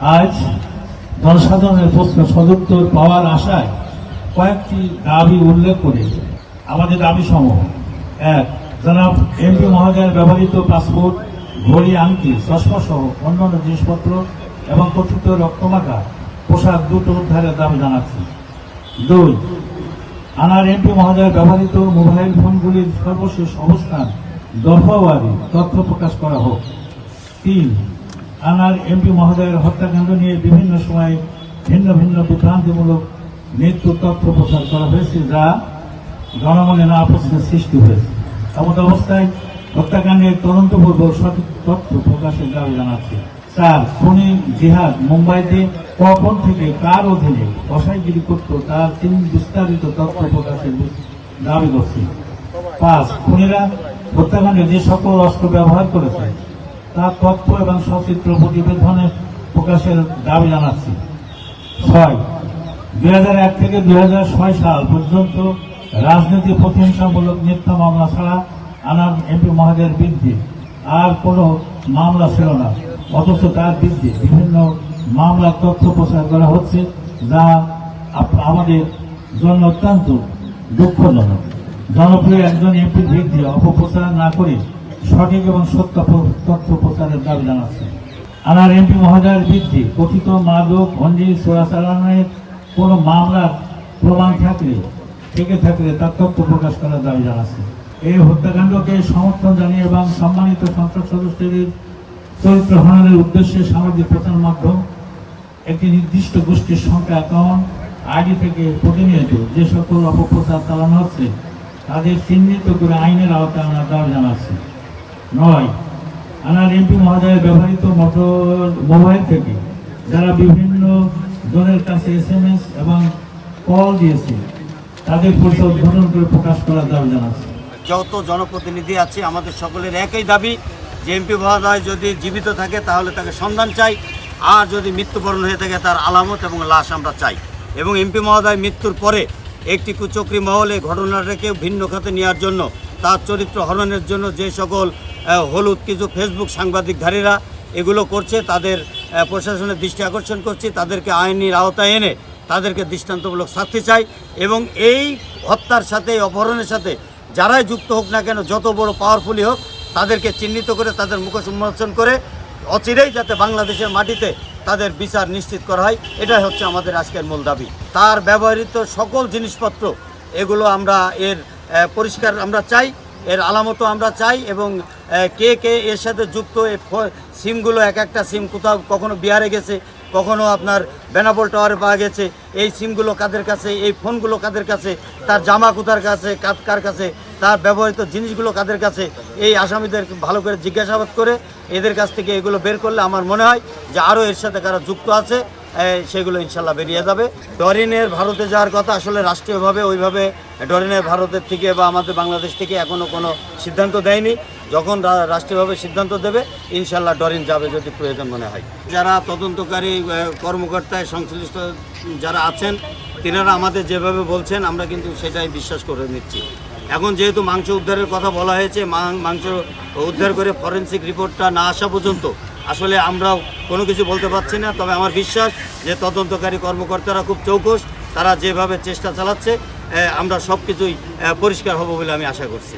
আজ জনসাধারণের প্রশ্ন সদুত্তর পাওয়ার আশায় কয়েকটি দাবি উল্লেখ করে আমাদের দাবি সমূহ এক, জনাব এমপি মহোদয়ের ব্যবহৃত পাসপোর্ট, ঘড়ি, আংটি চশমা সহ অন্যান্য জিনিসপত্র এবং কথিত রক্তমাখা, পোশাক দুটো উদ্ধারের দাবি জানাচ্ছি। দুই, আনার এমপি মহোদয়ের ব্যবহৃত মোবাইল ফোনগুলির সর্বশেষ অবস্থান দফাওয়ারি, তথ্য প্রকাশ করা হোক। তিন আনার এমপি মহোদয়ের হত্যাকাণ্ড নিয়ে বিভিন্ন সময়ে ভিন্ন ভিন্ন বিভ্রান্তিমূলক মৃত্যু তথ্য প্রচার করা হয়েছে যা জনমনে না প্রশ্নের সৃষ্টি হয়েছে। এমন অবস্থায় হত্যাকাণ্ডের তদন্তপূর্বক সঠিক তথ্য প্রকাশের দাবি জানাচ্ছে। চার খনি জিহাদ মুম্বাইতে কখন থেকে কার অধীনে কসাইগিরি করত তার তিন বিস্তারিত তথ্য প্রকাশের দাবি করছে। পাঁচ, খুনিরা হত্যাকাণ্ডে যে সকল অস্ত্র ব্যবহার করেছে তার তথ্য এবং সচিত্র প্রতিবেদনে প্রকাশের দাবি জানাচ্ছি। ছয়, দুই থেকে দু হাজার ছয় সাল পর্যন্ত রাজনীতি প্রতিহিংসামূলক মিথ্যা মামলা ছাড়া আনার এমপি মহাদের বিরুদ্ধে আর কোনো মামলা ছিল না, অথচ তার বিরুদ্ধে বিভিন্ন মামলা তথ্য প্রচার করা হচ্ছে যা আমাদের জন্য অত্যন্ত দুঃখজনক। জনপ্রিয় একজন এমপির বিরুদ্ধে অপপ্রচার না করে সঠিক এবং সত্য তথ্য প্রচারের দাবি জানাচ্ছে। আনার এমপি মহোদয়ের বিরুদ্ধে কথিত মাদক ভঞ্জি চোরাচালানের কোন মামলার প্রমাণ থাকলে, থেকে থাকলে তার তথ্য প্রকাশ করার দাবি জানাচ্ছে। এই হত্যাকাণ্ডকে সমর্থন জানিয়ে এবং সম্মানিত সংসদ সদস্যদের চরিত্র হননের উদ্দেশ্যে সামাজিক প্রচার মাধ্যম একটি নির্দিষ্ট গোষ্ঠীর সংখ্যা অ্যাকাউন্ট আইডি থেকে প্রতিনিয়ত যে সকল অপপ্রচার চালানো হচ্ছে, তাদের চিহ্নিত করে আইনের আওতায় আনার দাবি জানাচ্ছে। নয়। আনার এমপি মহোদয়ের ব্যবহৃত মোটর, মোবাইল থেকে যারা বিভিন্ন জনের কাছে এস এম এস এবং কল দিয়েছে, তাদের পরিচয় উদ্ঘাটন করে প্রকাশ করার দাবি জানাচ্ছে। যত জনপ্রতিনিধি আছে, আমাদের সকলের একই দাবি, যে এমপি মহোদয় যদি জীবিত থাকে, তাহলে তাকে সন্ধান চাই। আর যদি মৃত্যুবরণ হয়ে থাকে, তার আলামত এবং লাশ আমরা চাই। এবং এমপি মহোদয় মৃত্যুর পরে একটি কুচক্রি মহলে ঘটনাটাকে ভিন্ন খাতে নেওয়ার জন্য, তার চরিত্র হরণের জন্য যে সকল হলুদ কিছু ফেসবুক সাংবাদিকধারীরা এগুলো করছে, তাদের প্রশাসনের দৃষ্টি আকর্ষণ করছি, তাদেরকে আইনের আওতায় এনে তাদেরকে দৃষ্টান্তমূলক শাস্তি চাই এবং এই হত্যার সাথে, এই অপহরণের সাথে যারাই যুক্ত হোক না কেন, যত বড় পাওয়ারফুলই হোক, তাদেরকে চিহ্নিত করে, তাদের মুখ উন্মোচন করে, অচিরেই যাতে বাংলাদেশের মাটিতে তাদের বিচার নিশ্চিত করা হয়, এটাই হচ্ছে আমাদের আজকের মূল দাবি। তার ব্যবহৃত সকল জিনিসপত্র, এগুলো আমরা এর পরিষ্কার আমরা চাই। এর আলামতও আমরা চাই এবং কে কে এর সাথে যুক্ত সিমগুলো এক একটা সিম কোথাও কখনো বিহারে গেছে, কখনো আপনার বেনাপোল টাওয়ারে পাওয়া গেছে, এই সিমগুলো কাদের কাছে, এই ফোনগুলো কাদের কাছে, তার জামা কোথার কাছে কার কাছে, তার ব্যবহৃত জিনিসগুলো কাদের কাছে, এই আসামিদের ভালো করে জিজ্ঞাসাবাদ করে এদের কাছ থেকে এগুলো বের করলে আমার মনে হয় যে আরও এর সাথে কারা যুক্ত আছে। সেগুলো ইনশাল্লাহ বেরিয়ে যাবে। ডরিনের ভারতে যাওয়ার কথা আসলে রাষ্ট্রীয়ভাবে ওইভাবে ডরিনের ভারতের থেকে বা আমাদের বাংলাদেশ থেকে এখনও কোনো সিদ্ধান্ত দেয়নি। যখন রাষ্ট্রীয়ভাবে সিদ্ধান্ত দেবে, ইনশাল্লাহ ডরিন যাবে যদি প্রয়োজন মনে হয়। যারা তদন্তকারী কর্মকর্তায় সংশ্লিষ্ট যারা আছেন, তিনারা আমাদের যেভাবে বলছেন, আমরা কিন্তু সেটাই বিশ্বাস করে নিচ্ছি। এখন যেহেতু মাংস উদ্ধারের কথা বলা হয়েছে মাংস উদ্ধার করে ফরেন্সিক রিপোর্টটা না আসা পর্যন্ত আসলে আমরাও কোনো কিছু বলতে পারছি না, তবে আমার বিশ্বাস যে তদন্তকারী কর্মকর্তারা খুব চৌকস তারা যেভাবে চেষ্টা চালাচ্ছে আমরা সব কিছুই পরিষ্কার হব বলে আমি আশা করছি।